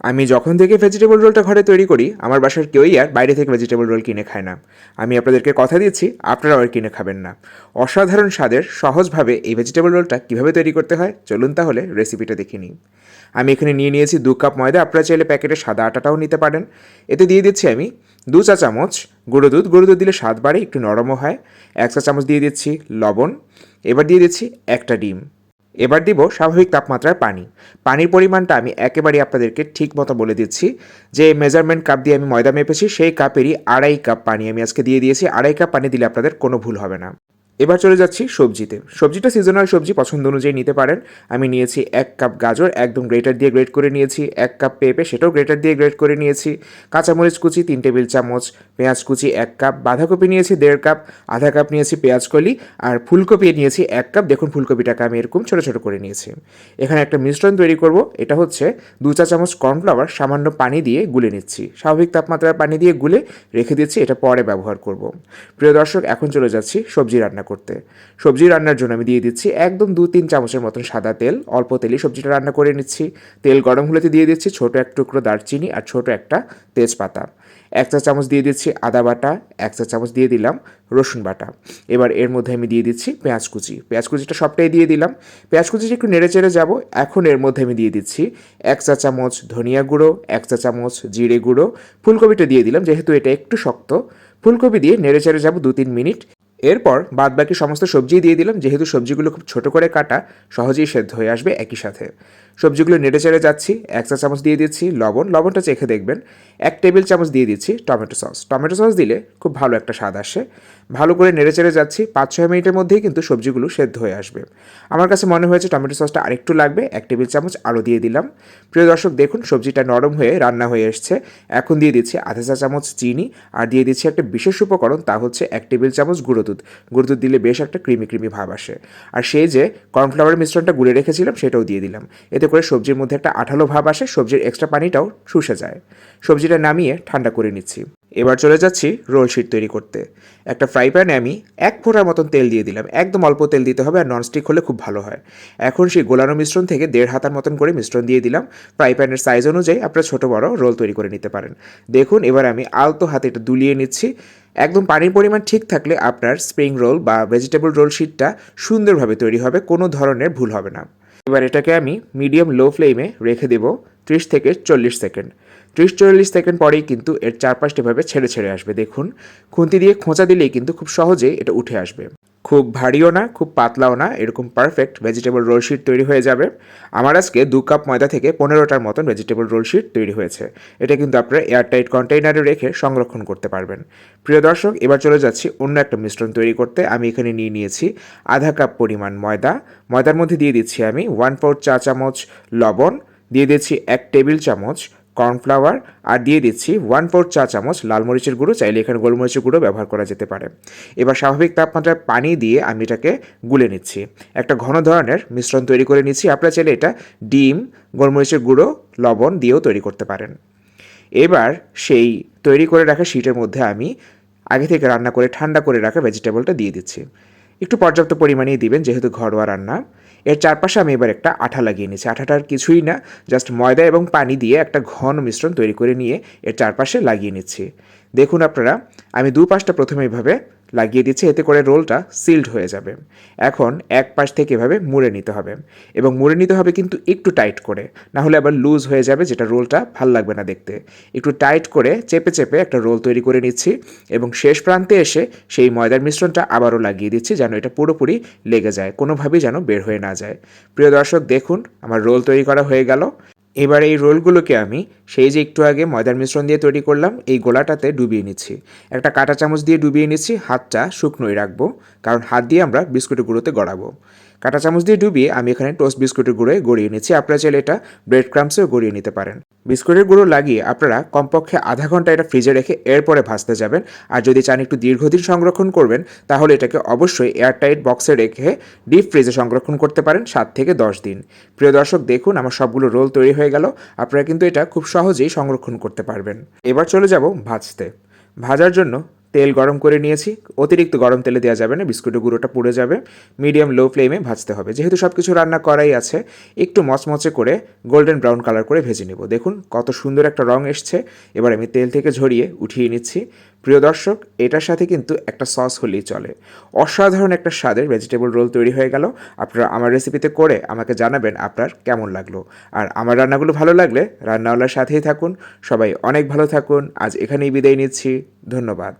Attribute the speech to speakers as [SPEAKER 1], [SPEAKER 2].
[SPEAKER 1] আমি যখন থেকে ভেজিটেবল রোলটা ঘরে তৈরি করি, আমার বাসার কেউই আর বাইরে থেকে ভেজিটেবল রোল কিনে খায় না। আমি আপনাদেরকে কথা দিচ্ছি, আপনারাও আর কিনে খাবেন না। অসাধারণ স্বাদের, সহজভাবে এই ভেজিটেবল রোলটা কীভাবে তৈরি করতে হয়, চলুন তাহলে রেসিপিটা দেখে নিই। আমি এখানে নিয়ে নিয়েছি দু কাপ ময়দা, আপনারা চাইলে প্যাকেটে সাদা আটাটাও নিতে পারেন। এতে দিয়ে দিচ্ছি আমি দু চা চামচ গুঁড়ো দুধ। গুঁড়ো দুধ দিলে স্বাদ বাড়ে, একটু নরমও হয়। এক চা চামচ দিয়ে দিচ্ছি লবণ। এবার দিয়ে দিচ্ছি একটা ডিম। এবার দিব স্বাভাবিক তাপমাত্রার পানি। পানির পরিমাণটা আমি একেবারেই আপনাদেরকে ঠিক মতো বলে দিচ্ছি যে মেজারমেন্ট কাপ দিয়ে আমি ময়দা মেপেছি, সেই কাপেরই আড়াই কাপ পানি আমি আজকে দিয়ে দিয়েছি। আড়াই কাপ পানি দিলে আপনাদের কোনো ভুল হবে না। এবার চলে যাচ্ছি সবজিতে। সবজিটা সিজনাল সবজি, পছন্দ অনুযায়ী নিতে পারেন। আমি নিয়েছি এক কাপ গাজর, একদম গ্রেটার দিয়ে গ্রেট করে নিয়েছি। এক কাপ পেঁপে, সেটাও গ্রেটার দিয়ে গ্রেট করে নিয়েছি। কাঁচামরিচ কুচি, তিন টেবিল চামচ পেঁয়াজ কুচি, এক কাপ বাঁধাকপি নিয়েছি, দেড় কাপ আধা কাপ নিয়েছি পেঁয়াজ কলি আর ফুলকপি নিয়েছি এক কাপ দেখুন ফুলকপিটাকে আমি এরকম ছোটো ছোটো করে নিয়েছি। এখানে একটা মিশ্রণ তৈরি করব। এটা হচ্ছে দু চা চামচ কর্নফ্লাওয়ার সামান্য পানি দিয়ে গুলে নিচ্ছি। স্বাভাবিক তাপমাত্রার পানি দিয়ে গুলে রেখে দিচ্ছি। এটা পরে ব্যবহার করব। প্রিয় দর্শক, এখন চলে যাচ্ছি সবজি রান্না করতে। সবজি রান্নার জন্য আমি দিয়ে দিচ্ছি একদম দু, তিন চামচের মতন সাদা তেল। অল্প তেলেই সবজিটা রান্না করে নিচ্ছি। তেল গরম হলেতে দিয়ে দিচ্ছি ছোট এক টুকরো দারচিনি আর ছোট একটা তেজপাতা। এক চা চামচ দিয়ে দিচ্ছি আদা বাটা, এক চা চামচ দিয়ে দিলাম রসুন বাটা। এবার এর মধ্যে আমি দিয়ে দিচ্ছি পেঁয়াজ কুচি। পেঁয়াজ কুচিটা সবটাই দিয়ে দিলাম। পেঁয়াজ কুচিটা একটু নেড়ে চেড়ে যাব। এখন এর মধ্যে আমি দিয়ে দিচ্ছি এক চা চামচ ধনিয়া গুঁড়ো, এক চা চামচ জিরে গুঁড়ো। ফুলকপিটা দিয়ে দিলাম, যেহেতু এটা একটু শক্ত। ফুলকপি দিয়ে নেড়ে চেড়ে যাব দু, তিন মিনিট। এরপর বাদ বাকি সমস্ত সবজি দিয়ে দিলাম। যেহেতু সবজিগুলো খুব ছোট করে কাটা, সহজেই সেদ্ধ হয়ে আসবে একই সাথে। সবজিগুলো নেড়ে চেড়ে যাচ্ছি। এক চা চামচ দিয়ে দিচ্ছি লবণ। লবণটা চেখে দেখবেন, এক টেবিল চামচ দিয়ে দিচ্ছি টমেটো সস। টমেটো সস দিলে খুব ভালো একটা স্বাদ আসে। ভালো করে নেড়ে চেড়ে যাচ্ছি। পাঁচ ছয় মিনিটের মধ্যেই কিন্তু সবজিগুলো সেদ্ধ হয়ে আসবে। আমার কাছে মনে হয়েছে টমেটো সসটা আরেকটু লাগবে। এক টেবিল চামচ আরও দিয়ে দিলাম। প্রিয় দর্শক, দেখুন সবজিটা নরম হয়ে রান্না হয়ে এসছে। এখন দিয়ে দিচ্ছি আধা চা চামচ চিনি। আর দিয়ে দিচ্ছি একটা বিশেষ উপকরণ, তা হচ্ছে এক টেবিল চামচ গুঁড়ো গুঁড়ো দুধ দিলে বেশ একটা ক্রিমি ক্রিমি ভাব আসে। আর সেই যে কর্নফ্লাওয়ার মিশ্রণটা গুলে রেখেছিলাম, সেটাও দিয়ে দিলাম। এতে করে সবজির মধ্যে একটা আঠালো ভাব আসে, সবজির এক্সট্রা পানিটাও শুষে যায়। সবজিটা নামিয়ে ঠান্ডা করে নিচ্ছি। এবার চলে যাচ্ছি রোল শিট তৈরি করতে। একটা ফ্রাই প্যানে আমি এক ফোঁটার মতন তেল দিয়ে দিলাম। একদম অল্প তেল দিতে হবে আর ননস্টিক হলে খুব ভালো হয়। এখন সেই গোলানো মিশ্রণ থেকে দেড় হাতার মতন করে মিশ্রণ দিয়ে দিলাম। ফ্রাই প্যানের সাইজ অনুযায়ী আপনারা ছোটো বড় রোল তৈরি করে নিতে পারেন। দেখুন, এবার আমি আলতো হাতে এটা দুলিয়ে নিচ্ছি। একদম পানির পরিমাণ ঠিক থাকলে আপনার স্প্রিং রোল বা ভেজিটেবল রোল শিটটা সুন্দরভাবে তৈরি হবে, কোনো ধরনের ভুল হবে না। এবার এটাকে আমি মিডিয়াম লো ফ্লেমে রেখে দেবো ত্রিশ থেকে চল্লিশ সেকেন্ড ত্রিশ চল্লিশ সেকেন্ড পরেই কিন্তু এর চারপাশটা এভাবে ছেড়ে ছেড়ে আসবে। দেখুন, খুন্তি দিয়ে খোঁচা দিলেই কিন্তু খুব সহজেই এটা উঠে আসবে। খুব ভারীও না, খুব পাতলাও না, এরকম পারফেক্ট ভেজিটেবল রোল শিট তৈরি হয়ে যাবে। আমার আজকে দু কাপ ময়দা থেকে পনেরোটার মতন ভেজিটেবল রোল শিট তৈরি হয়েছে। এটা কিন্তু আপনারা এয়ারটাইট কন্টেইনারে রেখে সংরক্ষণ করতে পারবেন। প্রিয় দর্শক, এবার চলে যাচ্ছি অন্য একটা মিশ্রণ তৈরি করতে। আমি এখানে নিয়ে নিয়েছি আধা কাপ পরিমাণ ময়দা। ময়দার মধ্যে দিয়ে দিচ্ছি আমি ওয়ান ফোর চা চামচ লবণ, দিয়ে দিচ্ছি এক টেবিল চামচ কর্নফ্লাওয়ার আর দিয়ে দিচ্ছি ওয়ান ফোর চা চামচ লাল মরিচের গুঁড়ো, চাইলে এখানে গোলমরিচের গুঁড়ো ব্যবহার করা যেতে পারে। এবার স্বাভাবিক তাপমাত্রায় পানি দিয়ে আমি এটাকে গুলে নিচ্ছি। একটা ঘন ধরনের মিশ্রণ তৈরি করে নিচ্ছি। আপনারা চাইলে এটা ডিম, গোলমরিচের গুঁড়ো, লবণ দিয়েও তৈরি করতে পারেন। এবার সেই তৈরি করে রাখা শিটের মধ্যে আমি আগে থেকে রান্না করে, ঠান্ডা করে রাখা ভেজিটেবলটা দিয়ে দিচ্ছি। একটু পর্যাপ্ত পরিমাণেই দিবেন, যেহেতু ঘরোয়া রান্না। এর চারপাশে আমি এবার একটা আঠা লাগিয়ে নিয়েছি। আঠাটার কিছুই না জাস্ট ময়দা এবং পানি দিয়ে একটা ঘন মিশ্রণ তৈরি করে নিয়ে এর চারপাশে লাগিয়ে নিচ্ছি। দেখুন আপনারা, আমি দু পাশটা প্রথমে এভাবে লাগিয়ে দিচ্ছি, এতে করে রোলটা সিল্ড হয়ে যাবে। এখন এক পাশ থেকে এভাবে মুড়ে নিতে হবে। এবং মুড়ে নিতে হবে কিন্তু একটু টাইট করে, না হলে আবার লুজ হয়ে যাবে, যেটা রোলটা ভালো লাগবে না দেখতে। একটু টাইট করে চেপে চেপে একটা রোল তৈরি করে নিচ্ছি এবং শেষ প্রান্তে এসে সেই ময়দার মিশ্রণটা আবারও লাগিয়ে দিচ্ছি যেন এটা পুরোপুরি লেগে যায়, কোনোভাবেই যেন বের হয়ে না যায়। প্রিয় দর্শক, দেখুন, আমার রোল তৈরি করা হয়ে গেল। এবার এই রোলগুলোকে আমি সেই যে একটু আগে ময়দার মিশ্রণ দিয়ে তৈরি করলাম, এই গোলাটাতে ডুবিয়ে নিচ্ছি। একটা কাঁটা চামচ দিয়ে ডুবিয়ে নিচ্ছি, হাতটা শুকনোই রাখব, কারণ হাত দিয়ে আমরা বিস্কুটের গুঁড়োতে গড়াবো। কাঁটা চামচ দিয়ে ডুবিয়ে আমি এখানে টোস্ট বিস্কুটের গুঁড়োয় গড়িয়ে নিচ্ছি। আপনারা চাইলে এটা ব্রেড ক্রামসেও গড়িয়ে নিতে পারেন। বিস্কুটের গুঁড়ো লাগিয়ে আপনারা কমপক্ষে আধা ঘণ্টা এটা ফ্রিজে রেখে এরপরে ভাজতে যাবেন। আর যদি চান একটু দীর্ঘদিন সংরক্ষণ করবেন, তাহলে এটাকে অবশ্যই এয়ারটাইট বক্সে রেখে ডিপ ফ্রিজে সংরক্ষণ করতে পারেন সাত থেকে দশ দিন। প্রিয় দর্শক, দেখুন আমার সবগুলো রোল তৈরি হয়ে গেল। আপনারা কিন্তু এটা খুব সহজেই সংরক্ষণ করতে পারবেন। এবার চলে যাব ভাজতে। ভাজার জন্য তেল গরম করে নিয়েছি। অতিরিক্ত গরম তেলে দেওয়া যাবে না, বিস্কুটের গুঁড়োটা পুড়ে যাবে। মিডিয়াম লো ফ্লেমে ভাজতে হবে। যেহেতু সব কিছু রান্না করাই আছে, একটু মচমচে করে গোল্ডেন ব্রাউন কালার করে ভেজে নেব। দেখুন কত সুন্দর একটা রং এসছে। এবার আমি তেল থেকে ঝরিয়ে উঠিয়ে নিচ্ছি। প্রিয় দর্শক, এটার সাথে কিন্তু একটা সস হলেই চলে। অসাধারণ একটা স্বাদের ভেজিটেবল রোল তৈরি হয়ে গেল। আপনারা আমার রেসিপিতে করে আমাকে জানাবেন আপনার কেমন লাগল। আর আমার রান্নাগুলো ভালো লাগলে রান্নাওয়ালার সাথেই থাকুন। সবাই অনেক ভালো থাকুন। আজ এখানেই বিদায় নিচ্ছি। ধন্যবাদ।